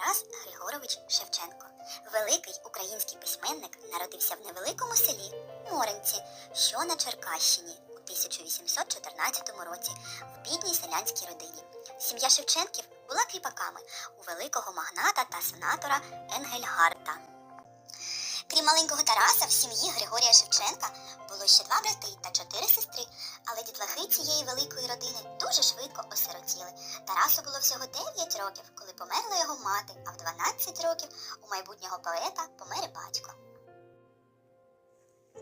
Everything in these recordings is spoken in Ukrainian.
Тарас Григорович Шевченко. Великий український письменник народився в невеликому селі Моринці, що на Черкащині у 1814 році в бідній селянській родині. Сім'я Шевченків була кріпаками у великого магната та сенатора Енгельгарта. Крім маленького Тараса, в сім'ї Григорія Шевченка було ще два брати та чотири сестри, але великої родини дуже швидко осиротіли. Тарасу було всього 9 років, коли померла його мати, а в 12 років у майбутнього поета помер батько.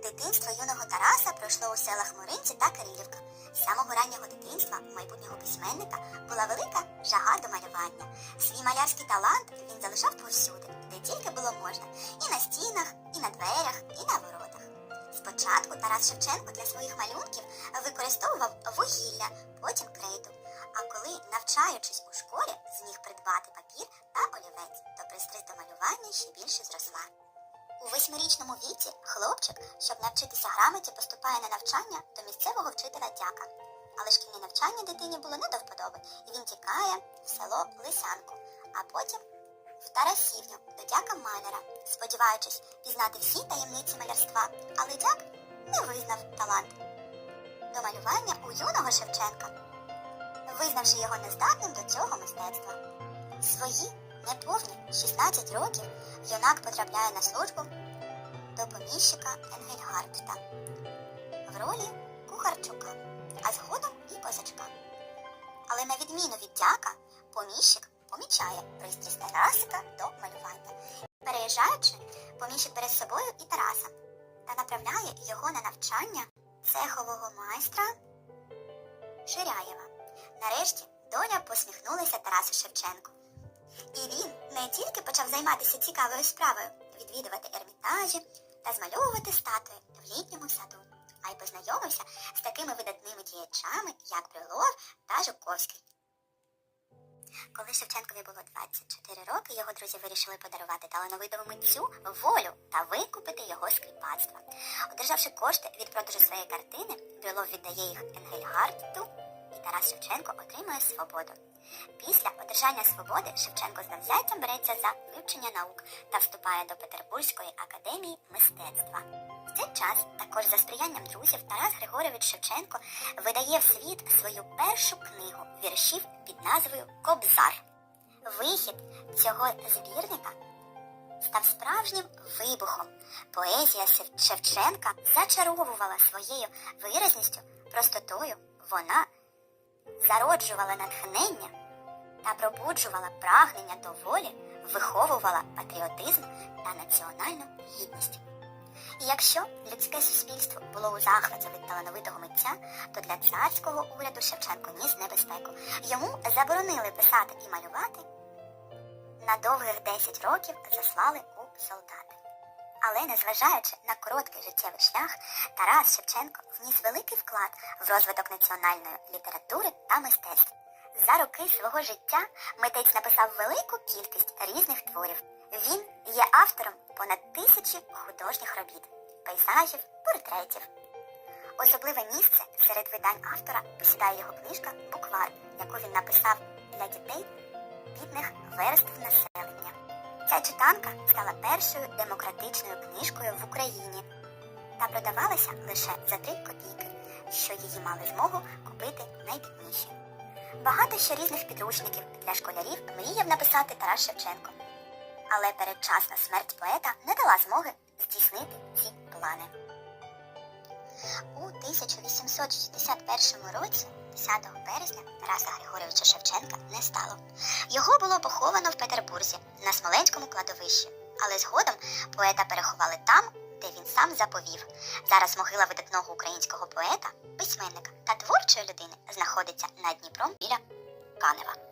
Дитинство юного Тараса пройшло у селах Моринці та Кирилівка. З самого раннього дитинства у майбутнього письменника була велика жага до малювання. Свій малярський талант він залишав повсюди, де тільки було можна, і на стінах, і на дверях, Тарас Шевченко для своїх малюнків використовував вугілля, потім крейду. А коли, навчаючись у школі, зміг придбати папір та олівець, то пристрасть до малювання ще більше зросла. У восьмирічному віці хлопчик, щоб навчитися грамоті, поступає на навчання до місцевого вчителя дяка. Але шкільне навчання дитині було не до вподоби, і він тікає в село Лисянку, а потім в Тарасівню до дяка Маляра, сподіваючись пізнати всі таємниці малярства, але дяк не визнав талант до малювання у юного Шевченка, визнавши його нездатним до цього мистецтва. Свої неповні 16 років юнак потрапляє на службу до поміщика Енгельгардта в ролі кухарчука, а згодом і козачка. Але на відміну від дяка, поміщик помічає пристрасть Тарасика до малювання. Переїжджаючи, поміщик бере з собою і Тараса та направляє його на навчання цехового майстра Ширяєва. Нарешті доля посміхнулася Тарасу Шевченку. І він не тільки почав займатися цікавою справою, відвідувати ермітажі та змальовувати статуї в літньому саду, а й познайомився з такими видатними діячами, як Брюлов та Жуковський. Коли Шевченкові було 24 роки, його друзі вирішили подарувати талановитому митцю волю та викупити його з кріпацтва. Одержавши кошти від продажу своєї картини, Брюлов віддає їх Енгельгардту, і Тарас Шевченко отримує свободу. Після одержання свободи Шевченко з навзяттям береться за вивчення наук та вступає до Петербурзької академії мистецтва. В цей час, також за сприянням друзів, Тарас Григорович Шевченко видає в світ свою першу книгу віршів під назвою Кобзар. Вихід цього збірника став справжнім вибухом. Поезія Шевченка зачаровувала своєю виразністю, простотою. Вона зароджувала натхнення та пробуджувала прагнення до волі, виховувала патріотизм та національну гідність. І якщо людське суспільство було у захваті від талановитого митця, то для царського уряду Шевченко ніс небезпеку. Йому заборонили писати і малювати. На довгих 10 років заслали у солдати. Але незважаючи на короткий життєвий шлях, Тарас Шевченко вніс великий вклад в розвиток національної літератури та мистецтв. За роки свого життя митець написав велику кількість різних творів. Він є автором понад тисячі художніх робіт, пейзажів, портретів. Особливе місце серед видань автора посідає його книжка Буквар, яку він написав для дітей бідних верств населення. Ця читанка стала першою демократичною книжкою в Україні та продавалася лише за 3 копійки, що її мали змогу купити найбідніші. Багато ще різних підручників для школярів мріяв написати Тарас Шевченко. Але передчасна смерть поета не дала змоги здійснити ці плани. У 1861 році, 10 березня, Тараса Григоровича Шевченка не стало. Його було поховано в Петербурзі на Смоленському кладовищі, але згодом поета переховали там, де він сам заповів. Зараз могила видатного українського поета, письменника та творчої людини знаходиться над Дніпром біля Канева.